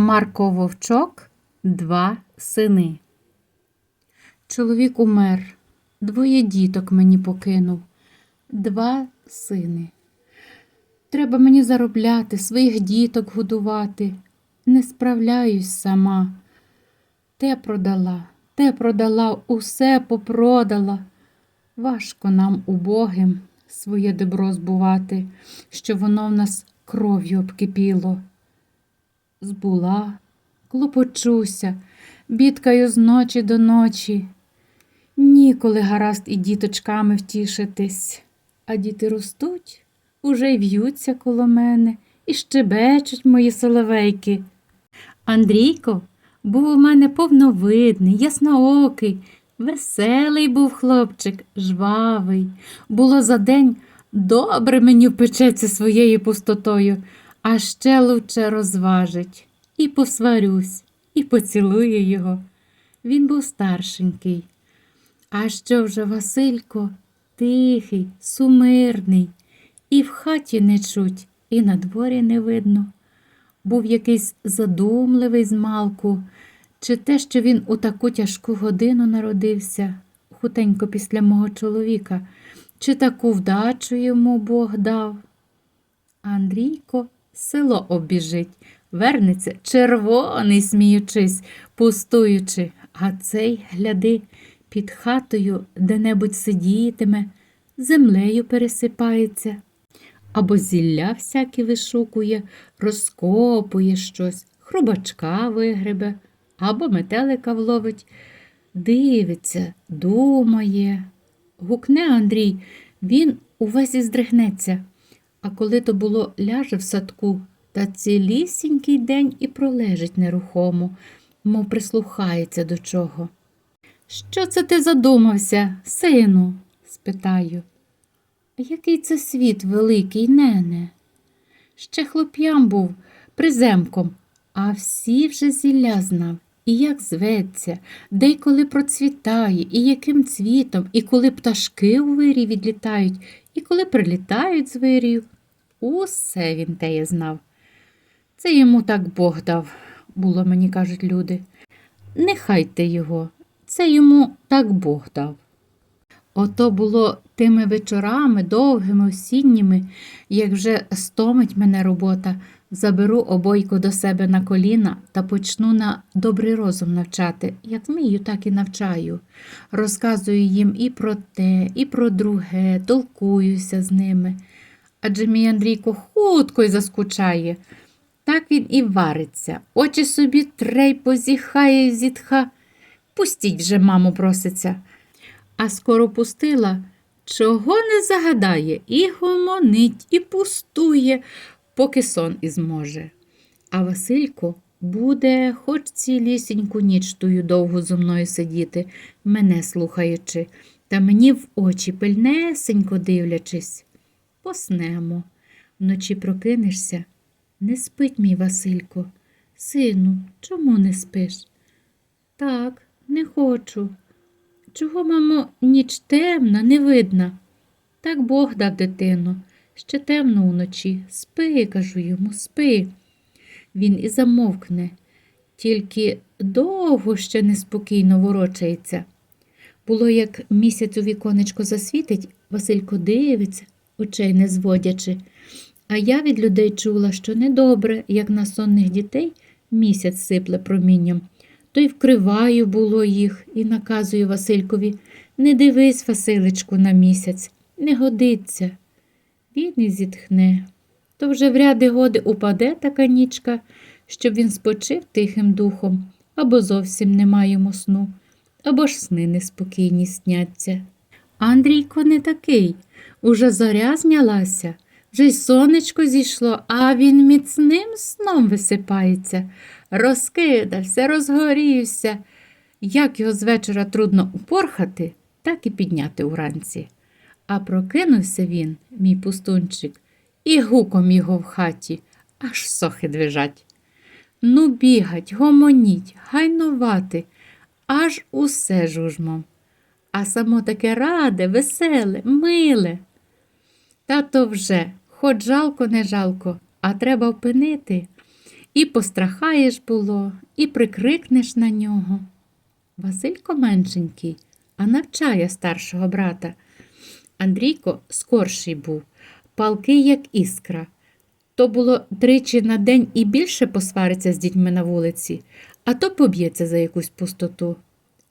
Марко Вовчок Два сини. Чоловік умер, двоє діток мені покинув, два сини. Треба мені заробляти, своїх діток годувати. Не справляюсь сама. Те продала, те продала, усе попродала. Важко нам, убогим, своє добро збувати, що воно в нас кров'ю обкипіло. Збула, клопочуся, бідкаю з ночі до ночі. Ніколи гаразд і діточками втішитись, а діти ростуть, уже й в'ються коло мене і щебечуть мої соловейки. Андрійко був у мене повновидний, ясноокий, веселий був хлопчик, жвавий. Було за день добре мені впечеться своєю пустотою, а ще лучше розважить. І посварюсь, і поцілую його. Він був старшенький. А що вже Василько тихий, сумирний, і в хаті не чуть, і на дворі не видно. Був якийсь задумливий змалку, чи те, що він у таку тяжку годину народився, хутенько після мого чоловіка, чи таку вдачу йому Бог дав. Андрійко село обіжить, вернеться червоний, сміючись, пустуючи, а цей, гляди, під хатою де-небудь сидітиме, землею пересипається, або зілля всякі вишукує, розкопує щось, хрубачка вигребе, або метелика вловить, дивиться, думає. Гукне Андрій, він увесь і здригнеться. А коли то було ляже в садку, та цілісінький день і пролежить нерухомо, мов прислухається до чого. Що це ти задумався, сину? спитаю. Який це світ великий, нене? Ще хлоп'ям був приземком, а всі вже зілля знав, і як зветься, де й коли процвітає, і яким цвітом, і коли пташки у вирі відлітають, і коли прилітають з. Усе він теє знав. Це йому так Бог дав, було мені кажуть люди. Нехай ти його, це йому так Бог дав. Ото було тими вечорами, довгими, осінніми, як вже стомить мене робота, заберу обойку до себе на коліна та почну на добрий розум навчати, як вмію, так і навчаю. Розказую їм і про те, і про друге, толкуюся з ними. Адже мій Андрійко хутко й заскучає. Так він і вариться, очі собі трей позіхає зітха. Пустіть вже, мамо, проситься. А скоро пустила, чого не загадає, і гомонить, і пустує, поки сон і зможе. А Василько буде хоч цілісіньку ніч тую довго зо мною сидіти, мене слухаючи, та мені в очі пильнесенько дивлячись. Поснемо. Вночі прокинешся. Не спить мій Василько. Сину, чому не спиш? Так, не хочу. Чого, мамо, ніч темна, не видна? Так Бог дав дитину. Ще темно уночі. Спи, кажу йому, спи. Він і замовкне, тільки довго ще неспокійно ворочається. Було, як місяць у віконечко засвітить, Василько дивиться, очей не зводячи. А я від людей чула, що недобре, як на сонних дітей місяць сипле промінням. То й вкриваю було їх і наказую Василькові не дивись, Василечку, на місяць, не годиться. І зітхне. То вже в ряди годи упаде така нічка, щоб він спочив тихим духом, або зовсім нема йому сну, або ж сни неспокійні сняться. Андрійко не такий, уже зоря знялася. Вже й сонечко зійшло, а він міцним сном висипається, розкидався, розгорівся. Як його з вечора трудно упорхати, так і підняти уранці. А прокинувся він, мій пустунчик, і гуком його в хаті, аж сохи движать. Ну, бігать, гомоніть, гайнувати, аж усе жужмом. А само таке раде, веселе, миле. Та то вже, хоч жалко, не жалко, а треба впинити. І пострахаєш було, і прикрикнеш на нього. Василько меншенький, а навчає старшого брата. Андрійко скорший був, палкий, як іскра. То було тричі на день і більше посвариться з дітьми на вулиці, а то поб'ється за якусь пустоту.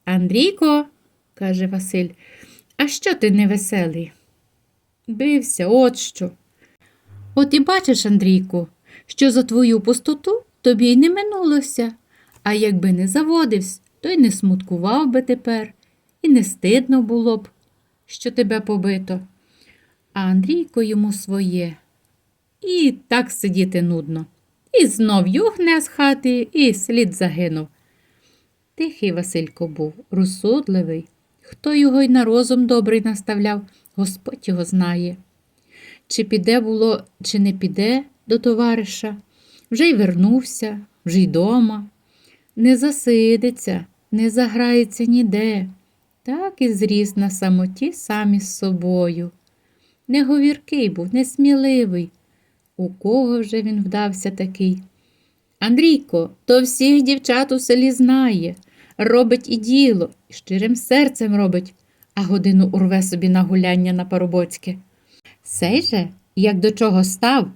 Андрійко, каже Василь, а що ти невеселий? Бився, от що. От і бачиш, Андрійку, що за твою пустоту тобі й не минулося, а якби не заводився, то й не смуткував би тепер, і не стидно було б, що тебе побито. А Андрійко йому своє. І так сидіти нудно. І знов югне з хати, і слід загинув. Тихий Василько був, розсудливий. Хто його й на розум добрий наставляв, Господь його знає. Чи піде було, чи не піде до товариша, вже й вернувся, вже й дома. Не засидиться, не заграється ніде, так і зріс на самоті сам із собою. Неговіркий був, несміливий. У кого вже він вдався такий? Андрійко, то всіх дівчат у селі знає, робить і діло, і щирим серцем робить, а годину урве собі на гуляння на Парубоцьке. Сей же, як до чого став,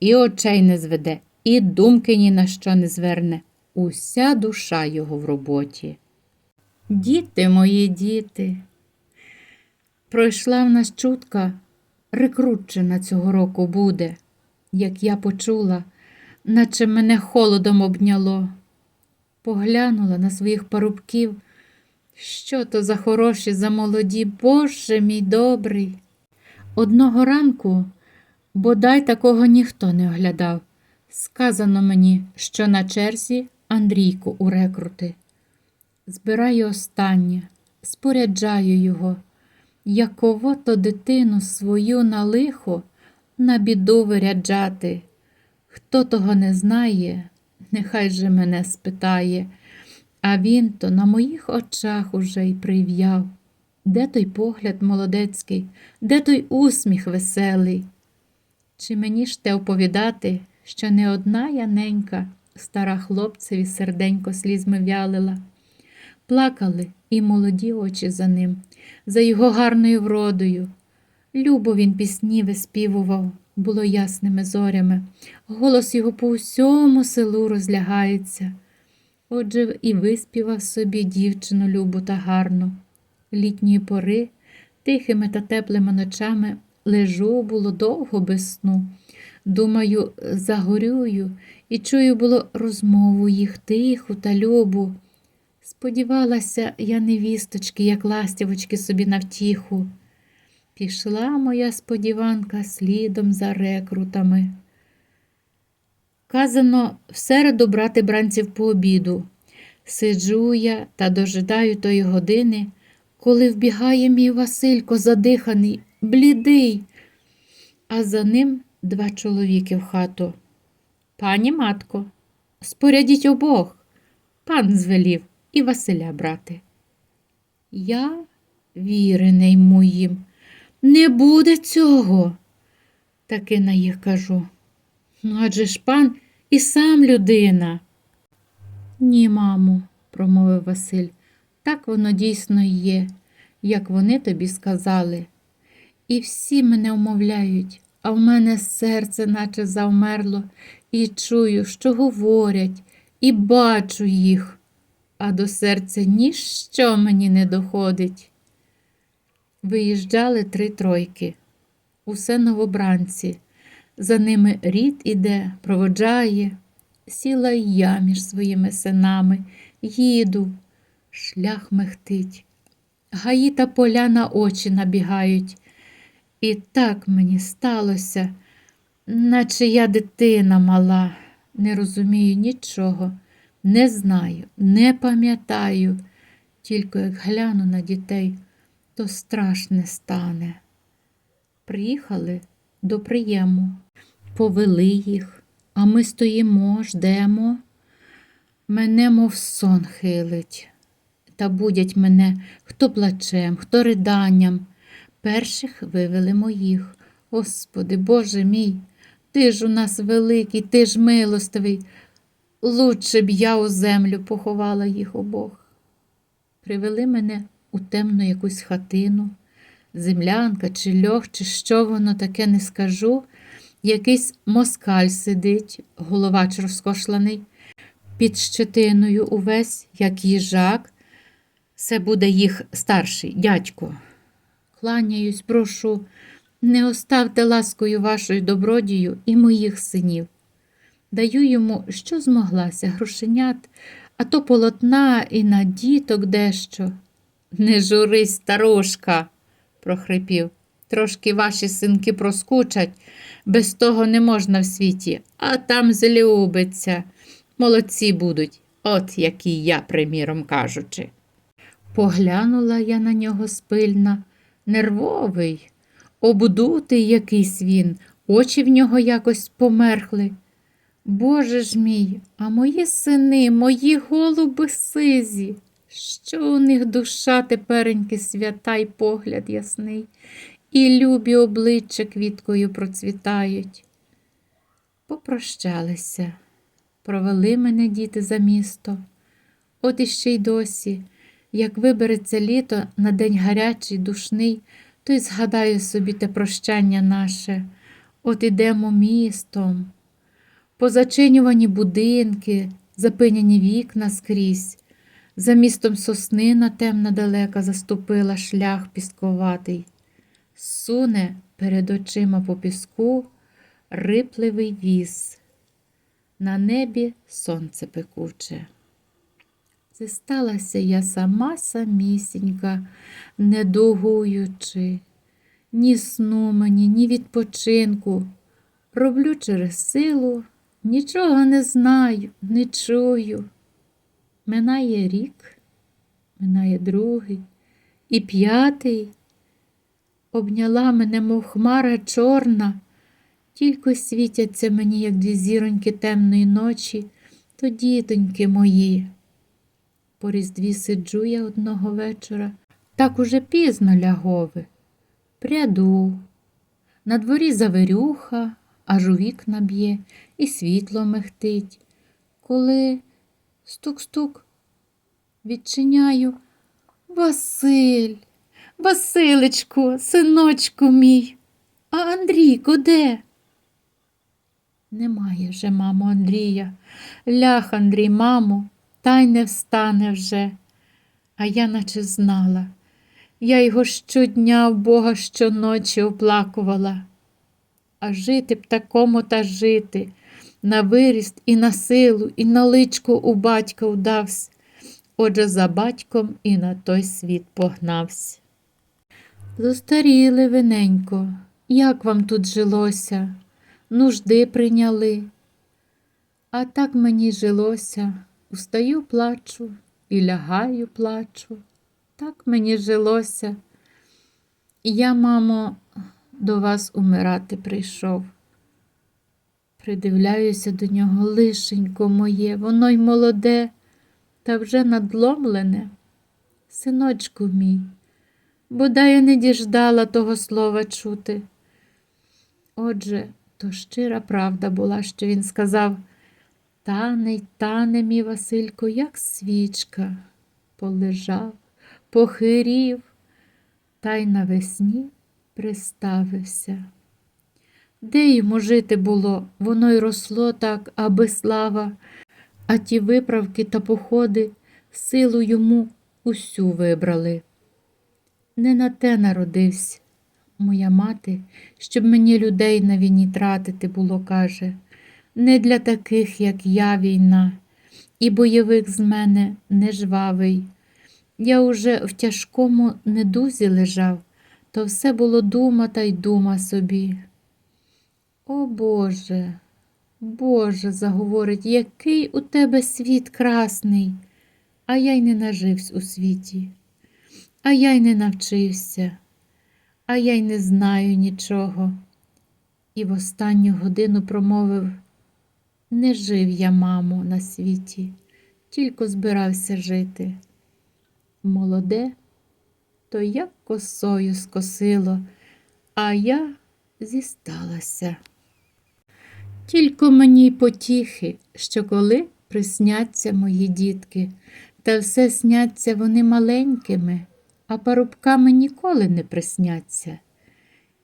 і очей не зведе, і думки ні на що не зверне. Уся душа його в роботі. Діти мої діти. Пройшла в нас чутка, рекрутчина цього року буде, як я почула, наче мене холодом обняло. Поглянула на своїх парубків. Що то за хороші, за молоді, Боже мій добрий. Одного ранку, бодай такого ніхто не оглядав. Сказано мені, що на черзі Андрійку у рекрути. Збираю останнє, споряджаю його, яково то дитину свою на лихо на біду виряджати. Хто того не знає, нехай же мене спитає, а він то на моїх очах уже й прив'яв. Де той погляд молодецький, де той усміх веселий? Чи мені ж те оповідати, що не одна яненька, стара хлопцеві серденько слізьми вялила? Плакали і молоді очі за ним, за його гарною вродою. Любо він пісні виспівував, було ясними зорями. Голос його по всьому селу розлягається. Отже, і виспівав собі дівчину любу та гарну. Літньої пори, тихими та теплими ночами лежу було довго без сну. Думаю, загорюю і чую було розмову їх тиху та любу. Сподівалася я невісточки, як ластівочки собі на втіху. Пішла моя сподіванка слідом за рекрутами. Казано в середу брати бранців по обіду. Сиджу я та дожидаю тої години, коли вбігає мій Василько задиханий, блідий, а за ним два чоловіки в хату. Пані матко, спорядіть обох, пан звелів і Василя брати. Я вірений моїм, не буде цього, таки на їх кажу. Ну, адже ж пан і сам людина. Ні, мамо, промовив Василь, так воно дійсно є, як вони тобі сказали. І всі мене умовляють, а в мене серце наче завмерло, і чую, що говорять, і бачу їх, а до серця ніщо мені не доходить. Виїжджали три тройки, усе новобранці. За ними рід іде, проводжає, сіла й я між своїми синами, їду, шлях мехтить, гаї та поля на очі набігають. І так мені сталося, наче я дитина мала, не розумію нічого, не знаю, не пам'ятаю, тільки як гляну на дітей, то страшне стане. Приїхали до приєму, повели їх, а ми стоїмо, ждемо. Мене, мов сон хилить, та будять мене хто плачем, хто риданням. Перших вивели моїх. Господи, Боже мій, ти ж у нас великий, ти ж милостивий. Лучше б я у землю поховала їх обох. Привели мене у темну якусь хатину, землянка чи льох, чи що воно таке не скажу. Якийсь москаль сидить, головач розкошланий, під щетиною увесь, як їжак. Це буде їх старший дядько. Кланяюсь, прошу, не оставте ласкою вашою добродію і моїх синів. Даю йому, що змоглася, грошенят, а то полотна і на діток дещо. Не журись, старушка, прохрипів. Трошки ваші синки проскучать, без того не можна в світі, а там злюбиться. Молодці будуть, от які я, приміром кажучи. Поглянула я на нього спильна, нервовий, обдутий якийсь він, очі в нього якось померхли. Боже ж мій, а мої сини, мої голуби сизі, що у них душа тепереньки свята й погляд ясний, і любі обличчя квіткою процвітають. Попрощалися, провели мене діти за місто. От іще й досі, як вибереться літо на день гарячий, душний, то й згадаю собі те прощання наше. От ідемо містом. Позачинювані будинки, запиняні вікна скрізь. За містом соснина темна далека заступила шлях пісковатий. Суне перед очима по піску рипливий віз. На небі сонце пекуче. Зісталася я сама самісінька, не дугуючи, ні сну мені, ні відпочинку. Роблю через силу, нічого не знаю, не чую. Минає рік, минає другий і п'ятий. Обняла мене, мов хмара чорна, тільки світяться мені, як дві зіроньки темної ночі, то дітоньки мої. По різдві сиджу я одного вечора, так уже пізно лягови. Пряду. На дворі завирюха, аж у вікна б'є, і світло мехтить. Коли стук-стук, відчиняю Василь, Василечку, синочку мій, а Андрійко де? Немає вже, мамо, Андрія. Лях, Андрій, мамо, та й не встане вже. А я наче знала. Я його щодня в Бога щоночі оплакувала. А жити б такому та жити, на виріст і на силу, і на личко у батька вдавсь. Отже, за батьком і на той світ погнавсь. Зостаріли виненько, як вам тут жилося, нужди прийняли. А так мені жилося, устаю, плачу і лягаю, плачу. Так мені жилося. Я, мамо, до вас умирати прийшов. Придивляюся до нього лишенько моє, воно й молоде, та вже надломлене. Синочку мій, бодай я не діждала того слова чути. Отже, то щира правда була, що він сказав Тане й тане, мій Василько, як свічка, полежав, похирів, та й навесні приставився. Де йому жити було, воно й росло так, аби слава, а ті виправки та походи силу йому усю вибрали. Не на те народився, моя мати, щоб мені людей на війні тратити було, каже, не для таких, як я, війна, і бойовик з мене не жвавий. Я уже в тяжкому недузі лежав, то все було дума та й дума собі. О Боже, Боже, заговорить, який у тебе світ красний, а я й не нажився у світі, а я й не навчився, а я й не знаю нічого. І в останню годину промовив не жив я, мамо, на світі, тільки збирався жити. Молоде, то як косою скосило, а я зісталася. Тільки мені потіхи, що коли Присняться мої дітки, та все сняться вони маленькими, а парубками ніколи не присняться.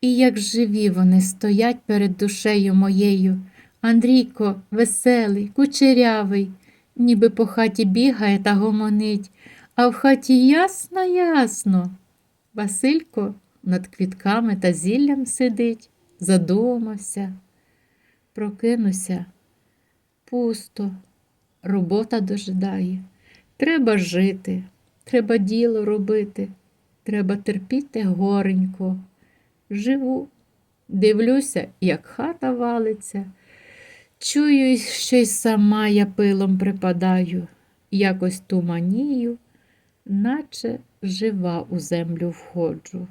І як живі вони стоять перед душею моєю. Андрійко веселий, кучерявий, ніби по хаті бігає та гомонить, а в хаті ясно, ясно. Василько над квітками та зіллям сидить, задумався. Прокинуся. Пусто, робота дожидає. Треба жити, треба діло робити, треба терпіти горенько. Живу, дивлюся, як хата валиться. Чую, що й сама я пилом припадаю, якось туманію, наче жива у землю входжу.